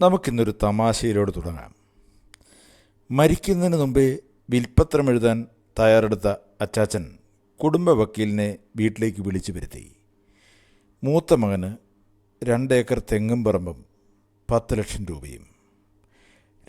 നമുക്കിന്നൊരു തമാശയിലോട് തുടങ്ങാം. മരിക്കുന്നതിന് മുമ്പേ വിൽപ്പത്രം എഴുതാൻ തയ്യാറെടുത്ത അച്ചാച്ചൻ കുടുംബ വക്കീലിനെ വീട്ടിലേക്ക് വിളിച്ചു വരുത്തി. മൂത്ത മകന് രണ്ടേക്കർ തെങ്ങും പറമ്പും പത്ത് ലക്ഷം രൂപയും.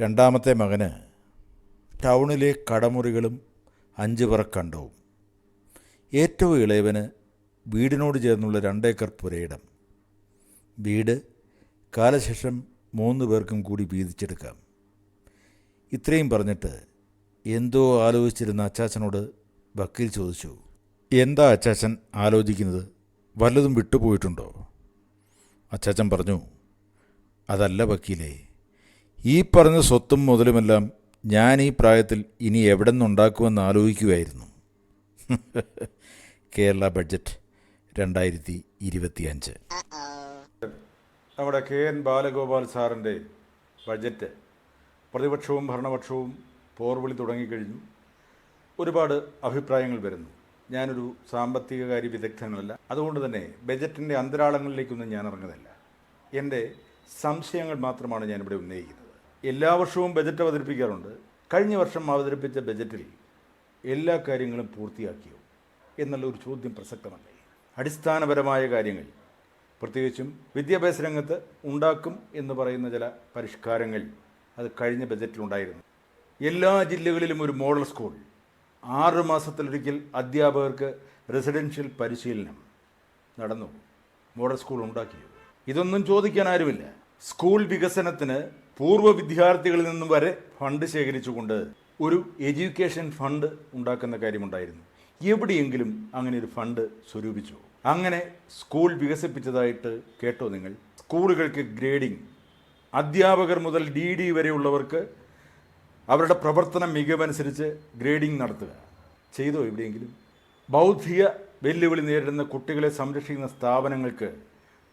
രണ്ടാമത്തെ മകന് ടൗണിലെ കടമുറികളും അഞ്ച് പറ കണ്ടവും. ഏറ്റവും ഇളയവന് വീടിനോട് ചേർന്നുള്ള രണ്ടേക്കർ പുരയിടം. വീട് കാലശേഷം മൂന്ന് പേർക്കും കൂടി വീതിച്ചെടുക്കാം. ഇത്രയും പറഞ്ഞിട്ട് എന്തോ ആലോചിച്ചിരുന്ന അച്ചാച്ചനോട് വക്കീൽ ചോദിച്ചു എന്താ അച്ചാച്ചൻ ആലോചിക്കുന്നത്? വല്ലതും വിട്ടുപോയിട്ടുണ്ടോ? അച്ചാച്ചൻ പറഞ്ഞു അതല്ല വക്കീലേ ഈ പറഞ്ഞ സ്വത്തും മുതലുമെല്ലാം ഞാൻ ഈ പ്രായത്തിൽ ഇനി എവിടെ നിന്നുണ്ടാക്കുമെന്ന് ആലോചിക്കുമായിരുന്നു കേരള ബഡ്ജറ്റ് രണ്ടായിരത്തി ഇരുപത്തിയഞ്ച്. നമ്മുടെ കെ എൻ ബാലഗോപാൽ സാറിന്റെ ബഡ്ജറ്റ് പ്രതിപക്ഷവും ഭരണപക്ഷവും പോർവിളി തുടങ്ങിക്കഴിഞ്ഞു. ഒരുപാട് അഭിപ്രായങ്ങൾ വരുന്നു. ഞാനൊരു സാമ്പത്തികകാര്യ വിദഗ്ധനല്ല. അതുകൊണ്ട് തന്നെ ബജറ്റിന്റെ അന്തരാളങ്ങളിലേക്കൊന്നും ഞാൻ ഇറങ്ങുന്നില്ല എന്റെ സംശയങ്ങൾ മാത്രമാണ് ഞാനിവിടെ ഉന്നയിക്കുന്നത്. എല്ലാ വർഷവും ബജറ്റ് അവതരിപ്പിക്കാറുണ്ട്. കഴിഞ്ഞ വർഷം അവതരിപ്പിച്ച ബജറ്റിൽ എല്ലാ കാര്യങ്ങളും പൂർത്തിയാക്കിയോ എന്നുള്ള ഒരു ചോദ്യം പ്രസക്തമല്ലേ. അടിസ്ഥാനപരമായ കാര്യങ്ങൾ പ്രത്യേകിച്ചും വിദ്യാഭ്യാസ രംഗത്ത് ഉണ്ടാക്കും എന്ന് പറയുന്ന ചില പരിഷ്കാരങ്ങൾ അത് കഴിഞ്ഞ ബജറ്റിലുണ്ടായിരുന്നു എല്ലാ ജില്ലകളിലും ഒരു മോഡൽ സ്കൂൾ. ആറ് മാസത്തിലൊരിക്കൽ അധ്യാപകർക്ക് റെസിഡൻഷ്യൽ പരിശീലനം നടന്നു. മോഡൽ സ്കൂൾ ഉണ്ടാക്കി ഇതൊന്നും ചോദിക്കാൻ ആരുമില്ല. സ്കൂൾ വികസനത്തിന് പൂർവ വിദ്യാർത്ഥികളിൽ നിന്നും വരെ ഫണ്ട് ശേഖരിച്ചുകൊണ്ട് ഒരു എഡ്യൂക്കേഷൻ ഫണ്ട് ഉണ്ടാക്കുന്ന കാര്യമുണ്ടായിരുന്നു. എവിടെയെങ്കിലും അങ്ങനെ ഒരു ഫണ്ട് സ്വരൂപിച്ചു. അങ്ങനെ സ്കൂൾ വികസിപ്പിച്ചതായിട്ട് കേട്ടോ നിങ്ങൾ. സ്കൂളുകൾക്ക് ഗ്രേഡിംഗ് അധ്യാപകർ മുതൽ ഡി ഡി വരെയുള്ളവർക്ക് അവരുടെ പ്രവർത്തന മികവനുസരിച്ച് ഗ്രേഡിംഗ് നടത്തുക. ചെയ്തോ എവിടെയെങ്കിലും? ബൗദ്ധിക വെല്ലുവിളി നേരിടുന്ന കുട്ടികളെ സംരക്ഷിക്കുന്ന സ്ഥാപനങ്ങൾക്ക്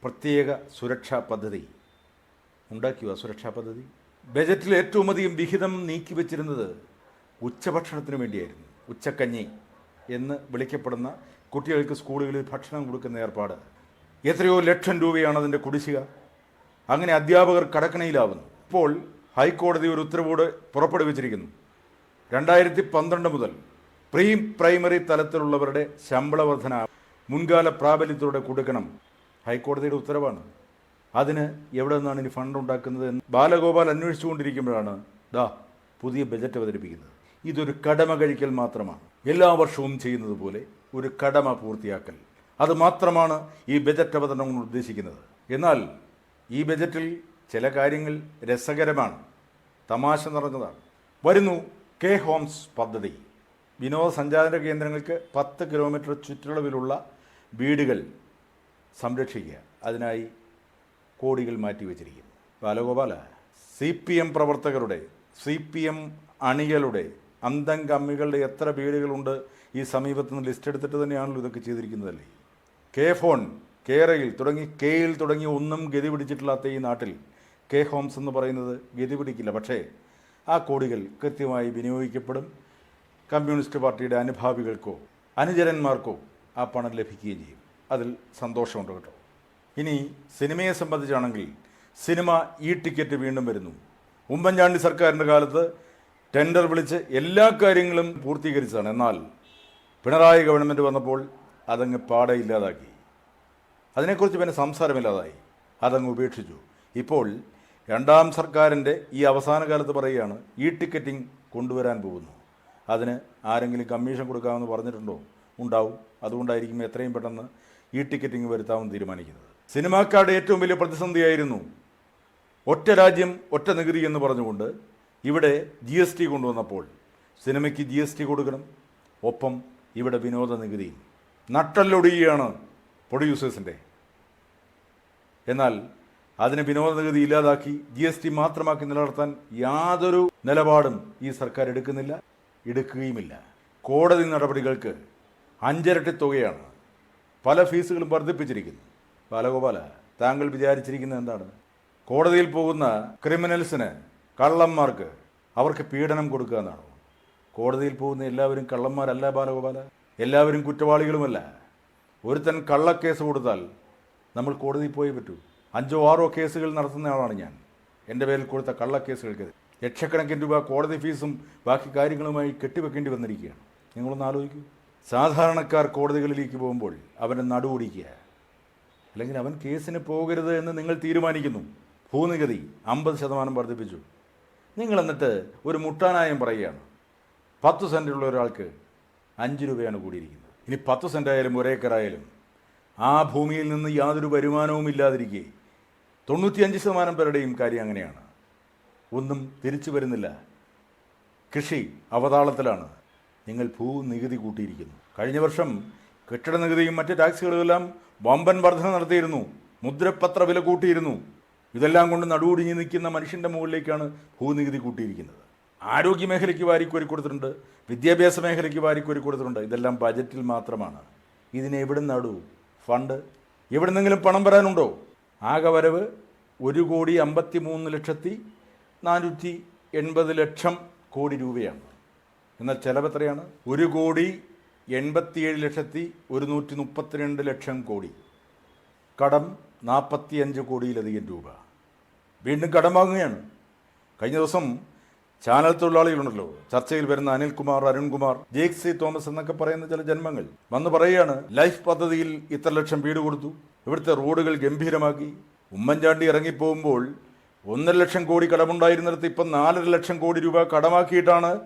പ്രത്യേക സുരക്ഷാ പദ്ധതി. ഉണ്ടാക്കിയോ സുരക്ഷാ പദ്ധതി? ബജറ്റിൽ ഏറ്റവും അധികം വിഹിതം നീക്കിവെച്ചിരുന്നത് ഉച്ചഭക്ഷണത്തിന് വേണ്ടിയായിരുന്നു. ഉച്ചക്കഞ്ഞി എന്ന് വിളിക്കപ്പെടുന്ന കുട്ടികൾക്ക് സ്കൂളുകളിൽ ഭക്ഷണം കൊടുക്കുന്ന ഏർപ്പാട്. എത്രയോ ലക്ഷം രൂപയാണ് അതിന്റെ കുടിശ്ശിക. അങ്ങനെ അധ്യാപകർ കടക്കണയിലാവുന്നു. ഇപ്പോൾ ഹൈക്കോടതി ഒരു ഉത്തരവോട് പുറപ്പെടുവിച്ചിരിക്കുന്നു. രണ്ടായിരത്തി പന്ത്രണ്ട് മുതൽ പ്രീ പ്രൈമറി തലത്തിലുള്ളവരുടെ ശമ്പള വർധന മുൻകാല പ്രാബല്യത്തോടെ കൊടുക്കണം ഹൈക്കോടതിയുടെ ഉത്തരവാണ്. അതിന് എവിടെ നിന്നാണ് ഇനി ഫണ്ട് ഉണ്ടാക്കുന്നത് എന്ന് ബാലഗോപാൽ അന്വേഷിച്ചുകൊണ്ടിരിക്കുമ്പോഴാണ് ദാ പുതിയ ബജറ്റ് അവതരിപ്പിക്കുന്നത്. ഇതൊരു കടമ കഴിക്കൽ മാത്രമാണ്. എല്ലാ വർഷവും ചെയ്യുന്നത് പോലെ ഒരു കടമ പൂർത്തിയാക്കൽ. അതുമാത്രമാണ് ഈ ബജറ്റ് അവതരണം കൊണ്ട് ഉദ്ദേശിക്കുന്നത്. എന്നാൽ ഈ ബജറ്റിൽ ചില കാര്യങ്ങൾ രസകരമാണ്. തമാശ നിറഞ്ഞതാണ്. വരുന്നു കെ ഹോംസ് പദ്ധതി. വിനോദസഞ്ചാര കേന്ദ്രങ്ങൾക്ക് പത്ത് കിലോമീറ്റർ ചുറ്റളവിലുള്ള വീടുകൾ സംരക്ഷിക്കുക. അതിനായി കോടികൾ മാറ്റിവെച്ചിരിക്കുന്നു. ബാലഗോപാല സി പി എം പ്രവർത്തകരുടെ സി പി എം അണികളുടെ അന്തം കമ്മികളുടെ എത്ര വീടുകളുണ്ട് ഈ സമീപത്ത് നിന്ന് ലിസ്റ്റ് എടുത്തിട്ട് തന്നെയാണല്ലോ ഇതൊക്കെ ചെയ്തിരിക്കുന്നതല്ലേ? കെ ഫോൺ കേരയിൽ തുടങ്ങി കെയിൽ തുടങ്ങി ഒന്നും ഗതി പിടിച്ചിട്ടില്ലാത്ത ഈ നാട്ടിൽ കെ ഹോംസ് എന്ന് പറയുന്നത് ഗതി പിടിക്കില്ല. പക്ഷേ ആ കോടികൾ കൃത്യമായി വിനിയോഗിക്കപ്പെടും. കമ്മ്യൂണിസ്റ്റ് പാർട്ടിയുടെ അനുഭാവികൾക്കോ അനുചരന്മാർക്കോ ആ പണം ലഭിക്കുകയും ചെയ്യും. അതിൽ സന്തോഷമുണ്ട് കേട്ടോ. ഇനി സിനിമയെ സംബന്ധിച്ചാണെങ്കിൽ സിനിമ ഈ ടിക്കറ്റ് വീണ്ടും വരുന്നു. ഉമ്മൻചാണ്ടി സർക്കാരിന്റെ കാലത്ത് ടെൻഡർ വിളിച്ച് എല്ലാ കാര്യങ്ങളും പൂർത്തീകരിച്ചതാണ്. എന്നാൽ പിണറായി ഗവൺമെന്റ് വന്നപ്പോൾ അതങ്ങ് പാടെ ഇല്ലാതാക്കി അതിനെക്കുറിച്ച് പിന്നെ സംസാരമില്ലാതായി. അതങ്ങ് ഉപേക്ഷിച്ചു. ഇപ്പോൾ രണ്ടാം സർക്കാരിന്റെ ഈ അവസാന കാലത്ത് പറയുകയാണ് ഇ ടിക്കറ്റിംഗ് കൊണ്ടുവരാൻ പോകുന്നു. അതിന് ആരെങ്കിലും കമ്മീഷൻ കൊടുക്കാമെന്ന് പറഞ്ഞിട്ടുണ്ടോ? ഉണ്ടാവും. അതുകൊണ്ടായിരിക്കും എത്രയും പെട്ടെന്ന് ഇ ടിക്കറ്റിംഗ് വരുത്താമെന്ന് തീരുമാനിക്കുന്നത്. സിനിമാക്കാരുടെ ഏറ്റവും വലിയ പ്രതിസന്ധിയായിരുന്നു ഒറ്റ രാജ്യം ഒറ്റ നികുതി എന്ന് പറഞ്ഞുകൊണ്ട് ഇവിടെ ജി എസ് ടി കൊണ്ടുവന്നപ്പോൾ സിനിമയ്ക്ക് ജി എസ് ടി കൊടുക്കണം. ഒപ്പം ഇവിടെ വിനോദ നികുതിയും നട്ടല്ലൊടിയുകയാണ് പ്രൊഡ്യൂസേഴ്സിന്റെ എന്നാൽ അതിന് വിനോദ നികുതി ഇല്ലാതാക്കി ജി എസ് ടി മാത്രമാക്കി നിലനിർത്താൻ യാതൊരു നിലപാടും ഈ സർക്കാർ എടുക്കുന്നില്ല എടുക്കുകയുമില്ല. കോടതി നടപടികൾക്ക് അഞ്ചിരട്ടി തുകയാണ് പല ഫീസുകളും വർദ്ധിപ്പിച്ചിരിക്കുന്നു ബാലഗോപാല താങ്കൾ വിചാരിച്ചിരിക്കുന്നത് എന്താണ്? കോടതിയിൽ പോകുന്ന ക്രിമിനൽസിന് കള്ളന്മാർക്ക് അവർക്ക് പീഡനം കൊടുക്കുക എന്നാണോ? കോടതിയിൽ പോകുന്ന എല്ലാവരും കള്ളന്മാരല്ല ബാലഗോപാല. എല്ലാവരും കുറ്റവാളികളുമല്ല. ഒരുത്തൻ കള്ളക്കേസ് കൊടുത്താൽ നമ്മൾ കോടതിയിൽ പോയേ പറ്റൂ. അഞ്ചോ ആറോ കേസുകൾ നടത്തുന്ന ആളാണ് ഞാൻ. എന്റെ പേരിൽ കൊടുത്ത കള്ളക്കേസുകൾക്ക് ലക്ഷക്കണക്കിന് രൂപ കോടതി ഫീസും ബാക്കി കാര്യങ്ങളുമായി കെട്ടിവെക്കേണ്ടി വന്നിരിക്കുകയാണ്. നിങ്ങളൊന്ന് ആലോചിക്കൂ. സാധാരണക്കാർ കോടതികളിലേക്ക് പോകുമ്പോൾ അവന്റെ നടുവൊടിക്കുക അല്ലെങ്കിൽ അവൻ കേസിന് പോകരുത് എന്ന് നിങ്ങൾ തീരുമാനിക്കുന്നു. ഭൂനികുതി അമ്പത് ശതമാനം വർദ്ധിപ്പിച്ചു. നിങ്ങൾ എന്നിട്ട് ഒരു മുട്ടാനായം പറയുകയാണ്. പത്ത് സെന്റുള്ള ഒരാൾക്ക് അഞ്ച് രൂപയാണ് കൂടിയിരിക്കുന്നത്. ഇനി പത്ത് സെന്റായാലും ഒരേക്കറായാലും ആ ഭൂമിയിൽ നിന്ന് യാതൊരു വരുമാനവും ഇല്ലാതിരിക്കെ തൊണ്ണൂറ്റിയഞ്ച് ശതമാനം പേരുടെയും കാര്യം അങ്ങനെയാണ്. ഒന്നും തിരിച്ചു വരുന്നില്ല. കൃഷി അവതാളത്തിലാണ്. നിങ്ങൾ ഭൂനികുതി കൂട്ടിയിരിക്കുന്നു. കഴിഞ്ഞ വർഷം കെട്ടിട നികുതിയും മറ്റ് ടാക്സുകളുമെല്ലാം വമ്പൻ വർധന നടത്തിയിരുന്നു. മുദ്രപത്ര വില കൂട്ടിയിരുന്നു. ഇതെല്ലാം കൊണ്ട് നടുവൊടിഞ്ഞ് നിൽക്കുന്ന മനുഷ്യന്റെ മുകളിലേക്കാണ് ഭൂനികുതി കൂട്ടിയിരിക്കുന്നത്. ആരോഗ്യ മേഖലയ്ക്ക് വാരിക്കോരി കൊടുത്തിട്ടുണ്ട് വിദ്യാഭ്യാസ മേഖലയ്ക്ക് വാരിക്കോരി കൊടുത്തിട്ടുണ്ട്. ഇതെല്ലാം ബജറ്റിൽ മാത്രമാണ്. ഇതിനെ എവിടെ നടു? ഫണ്ട്? എവിടുന്നെങ്കിലും പണം വരാനുണ്ടോ? ആകെ വരവ് ഒരു കോടി അമ്പത്തി മൂന്ന് ലക്ഷത്തി നാനൂറ്റി എൺപത് ലക്ഷം കോടി രൂപയാണ്. എന്നാൽ ചിലവ് എത്രയാണ്? ഒരു കോടി എൺപത്തിയേഴ് ലക്ഷത്തി ഒരുന്നൂറ്റി മുപ്പത്തിരണ്ട് ലക്ഷം കോടി. കടം നാൽപ്പത്തിയഞ്ച് കോടിയിലധികം രൂപ. വീണ്ടും കടം വാങ്ങുകയാണ് കഴിഞ്ഞ ദിവസം ചാനൽ തൊഴിലാളികളുണ്ടല്ലോ. ചർച്ചയിൽ വരുന്ന Anilkumar Arunkumar Jake C Thomas എന്നൊക്കെ പറയുന്ന ചില ജന്മങ്ങൾ വന്ന് പറയുകയാണ് ലൈഫ് പദ്ധതിയിൽ ഇത്ര ലക്ഷം വീട് കൊടുത്തു. ഇവിടുത്തെ റോഡുകൾ ഗംഭീരമാക്കി. ഉമ്മൻചാണ്ടി ഇറങ്ങിപ്പോകുമ്പോൾ ഒന്നര ലക്ഷം കോടി കടമുണ്ടായിരുന്നിടത്ത് ഇപ്പം നാലര ലക്ഷം കോടി രൂപ കടമാക്കിയിട്ടാണ്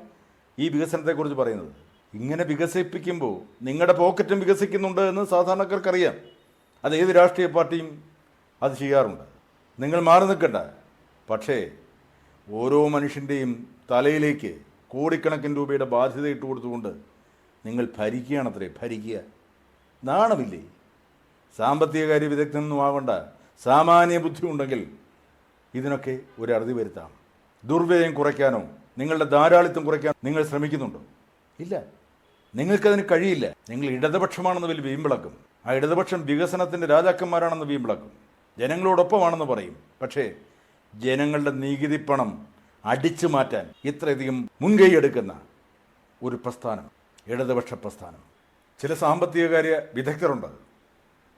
ഈ വികസനത്തെക്കുറിച്ച് പറയുന്നത്. ഇങ്ങനെ വികസിപ്പിക്കുമ്പോൾ നിങ്ങളുടെ പോക്കറ്റും വികസിക്കുന്നുണ്ട് എന്ന് സാധാരണക്കാർക്കറിയാം. അത് ഏത് രാഷ്ട്രീയ പാർട്ടിയും അത് ചെയ്യാറുണ്ട്. നിങ്ങൾ മാറി നിൽക്കണ്ട. പക്ഷേ ഓരോ മനുഷ്യന്റെയും തലയിലേക്ക് കോടിക്കണക്കിന് രൂപയുടെ ബാധ്യത ഇട്ട് കൊടുത്തുകൊണ്ട് നിങ്ങൾ ഭരിക്കുകയാണത്രേ ഭരിക്കുക. നാണമില്ലേ? സാമ്പത്തിക കാര്യ വിദഗ്ധനൊന്നും ആവണ്ട. സാമാന്യ ബുദ്ധി ഉണ്ടെങ്കിൽ ഇതിനൊക്കെ ഒരു അറുതി വരുത്താം. ദുർവ്യയം കുറയ്ക്കാനോ നിങ്ങളുടെ ധാരാളിത്തം കുറയ്ക്കാൻ നിങ്ങൾ ശ്രമിക്കുന്നുണ്ടോ? ഇല്ല. നിങ്ങൾക്കതിന് കഴിയില്ല. നിങ്ങൾ ഇടതുപക്ഷമാണെന്ന് വലിയ വീമ്പിളക്കും. ആ ഇടതുപക്ഷം വികസനത്തിന്റെ രാജാക്കന്മാരാണെന്ന് വീമ്പിളക്കും. ജനങ്ങളോടൊപ്പമാണെന്ന് പറയും. പക്ഷേ ജനങ്ങളുടെ നികുതി പണം അടിച്ചു മാറ്റാൻ ഇത്രയധികം മുൻകൈ എടുക്കുന്ന ഒരു പ്രസ്ഥാനം ഇടതുപക്ഷ പ്രസ്ഥാനം. ചില സാമ്പത്തിക കാര്യ വിദഗ്ധരുണ്ട്.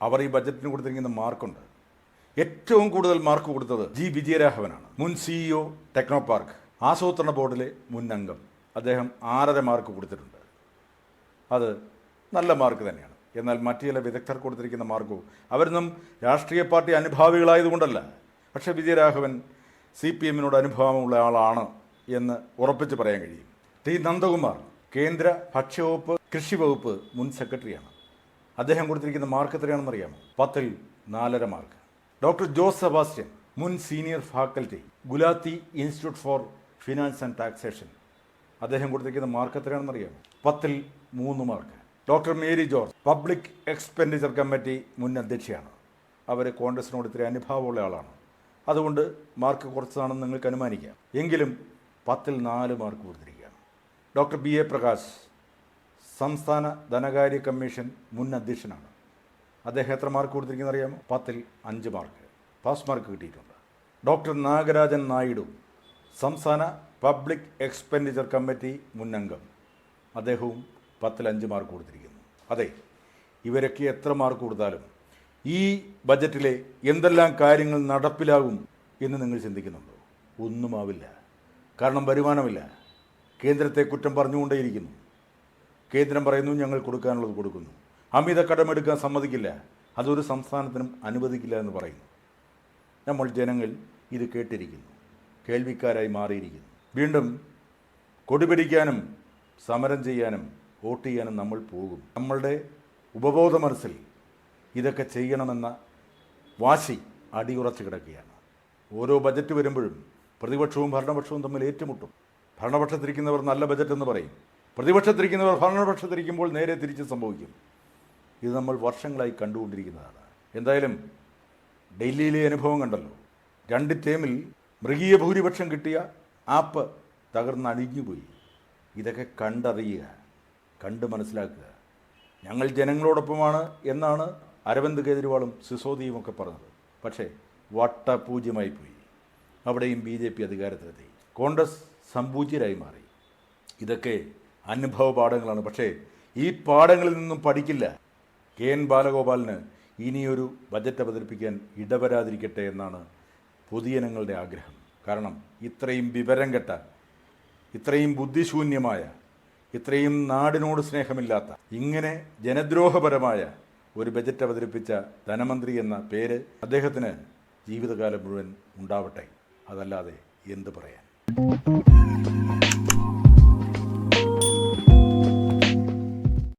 അവർ ഈ ബജറ്റിന് കൊടുത്തിരിക്കുന്ന മാർക്കുണ്ട്. ഏറ്റവും കൂടുതൽ മാർക്ക് കൊടുത്തത് ജി. വിജയരാഘവനാണ്. മുൻ സിഇഒ ടെക്നോ പാർക്ക് ആസൂത്രണ ബോർഡിലെ മുൻ അംഗം. അദ്ദേഹം ആറര മാർക്ക് കൊടുത്തിട്ടുണ്ട്. അത് നല്ല മാർക്ക് തന്നെയാണ്. എന്നാൽ മറ്റു ചില വിദഗ്ധർ കൊടുത്തിരിക്കുന്ന മാർഗവും അവരൊന്നും രാഷ്ട്രീയ പാർട്ടി അനുഭാവികളായതുകൊണ്ടല്ല. പക്ഷേ വിജയരാഘവൻ സി പി എമ്മിനോട് അനുഭവമുള്ള ആളാണ് എന്ന് ഉറപ്പിച്ച് പറയാൻ കഴിയും. ടി നന്ദകുമാർ കേന്ദ്ര ഭക്ഷ്യവകുപ്പ് കൃഷി വകുപ്പ് മുൻ സെക്രട്ടറിയാണ്. അദ്ദേഹം കൊടുത്തിരിക്കുന്ന മാർക്ക് എത്രയാണെന്ന് അറിയാമോ പത്തിൽ നാലര മാർക്ക്. ഡോക്ടർ ജോസ് സെബാസ്റ്റ്യൻ മുൻ senior faculty Gulati institute for finance and taxation. അദ്ദേഹം കൊടുത്തിരിക്കുന്ന മാർക്ക് എത്രയാണെന്ന് അറിയാമോ പത്തിൽ മൂന്ന് mark. Doctor Mary George public expenditure committee മുൻ അധ്യക്ഷയാണ്. അവർ കോൺഗ്രസിനോട് ഇത്തിരി അനുഭാവമുള്ള ആളാണ്. അതുകൊണ്ട് മാർക്ക് കുറച്ചതാണെന്ന് നിങ്ങൾക്ക് അനുമാനിക്കാം. എങ്കിലും പത്തിൽ നാല് മാർക്ക് കൊടുത്തിരിക്കുകയാണ്. ഡോക്ടർ ബി എ പ്രകാശ് സംസ്ഥാന ധനകാര്യ കമ്മീഷൻ മുൻ അധ്യക്ഷനാണ്. അദ്ദേഹം എത്ര മാർക്ക് കൊടുത്തിരിക്കുന്നത് അറിയാമോ? പത്തിൽ അഞ്ച് മാർക്ക്. പാസ് മാർക്ക് കിട്ടിയിട്ടുണ്ട്. ഡോക്ടർ നാഗരാജൻ നായിഡു സംസ്ഥാന പബ്ലിക് എക്സ്പെൻഡിച്ചർ കമ്മിറ്റി മുൻ അംഗം അദ്ദേഹവും പത്തിൽ അഞ്ച് മാർക്ക് കൊടുത്തിരിക്കുന്നു. അതെ ഇവരൊക്കെ എത്ര മാർക്ക് കൊടുത്താലും ഈ ബജറ്റിലെ എന്തെല്ലാം കാര്യങ്ങൾ നടപ്പിലാകും എന്ന് നിങ്ങൾ ചിന്തിക്കുന്നുണ്ടോ? ഒന്നും ആവില്ല. കാരണം വരുമാനമില്ല. കേന്ദ്രത്തെ കുറ്റം പറഞ്ഞുകൊണ്ടേയിരിക്കുന്നു. കേന്ദ്രം പറയുന്നു ഞങ്ങൾ കൊടുക്കാനുള്ളത് കൊടുക്കുന്നു. അമിത കടമെടുക്കാൻ സമ്മതിക്കില്ല. അതൊരു സംസ്ഥാനത്തിനും അനുവദിക്കില്ല എന്ന് പറയുന്നു. നമ്മൾ ജനങ്ങൾ ഇത് കേട്ടിരിക്കുന്നു. കേൾവിക്കാരായി മാറിയിരിക്കുന്നു. വീണ്ടും കൊടിപിടിക്കാനും സമരം ചെയ്യാനും വോട്ട് ചെയ്യാനും നമ്മൾ പോകും. നമ്മളുടെ ഉപബോധ മനസ്സിൽ ഇതൊക്കെ ചെയ്യണമെന്ന വാശി അടിയുറച്ച് കിടക്കുകയാണ്. ഓരോ ബജറ്റ് വരുമ്പോഴും പ്രതിപക്ഷവും ഭരണപക്ഷവും തമ്മിൽ ഏറ്റുമുട്ടും. ഭരണപക്ഷത്തിരിക്കുന്നവർ നല്ല ബജറ്റ് എന്ന് പറയും. പ്രതിപക്ഷത്തിരിക്കുന്നവർ ഭരണപക്ഷത്തിരിക്കുമ്പോൾ നേരെ തിരിച്ച് സംഭവിക്കും. ഇത് നമ്മൾ വർഷങ്ങളായി കണ്ടുകൊണ്ടിരിക്കുന്നതാണ്. എന്തായാലും ഡൽഹിയിലെ അനുഭവം കണ്ടല്ലോ. രണ്ട് ടേമിൽ മൃഗീയ ഭൂരിപക്ഷം കിട്ടിയ ആപ്പ് തകർന്നടിഞ്ഞുപോയി ഇതൊക്കെ കണ്ടറിയുക. കണ്ട് മനസ്സിലാക്കുക. ഞങ്ങൾ ജനങ്ങളോടൊപ്പമാണ് എന്നാണ് അരവിന്ദ് കെജ്രിവാളും സിസോദിയും ഒക്കെ പറഞ്ഞത്. പക്ഷേ വട്ടപൂജ്യമായി പോയി. അവിടെയും ബി ജെ പി അധികാരത്തിലെത്തി. കോൺഗ്രസ് സമ്പൂജ്യരായി മാറി. ഇതൊക്കെ അനുഭവ പാഠങ്ങളാണ്. പക്ഷേ ഈ പാഠങ്ങളിൽ നിന്നും പഠിക്കില്ല. കെ എൻ ബാലഗോപാലിന് ഇനിയൊരു ബജറ്റ് അവതരിപ്പിക്കാൻ ഇടവരാതിരിക്കട്ടെ എന്നാണ് പൊതുജനങ്ങളുടെ ആഗ്രഹം. കാരണം ഇത്രയും വിവരം കെട്ട ഇത്രയും ബുദ്ധിശൂന്യമായ ഇത്രയും നാടിനോട് സ്നേഹമില്ലാത്ത ഇങ്ങനെ ജനദ്രോഹപരമായ ഒരു ബജറ്റ് അവതരിപ്പിച്ച ധനമന്ത്രി എന്ന പേര് അദ്ദേഹത്തിന് ജീവിതകാലം മുഴുവൻ ഉണ്ടാവട്ടെ. അതല്ലാതെ എന്ത് പറയാൻ?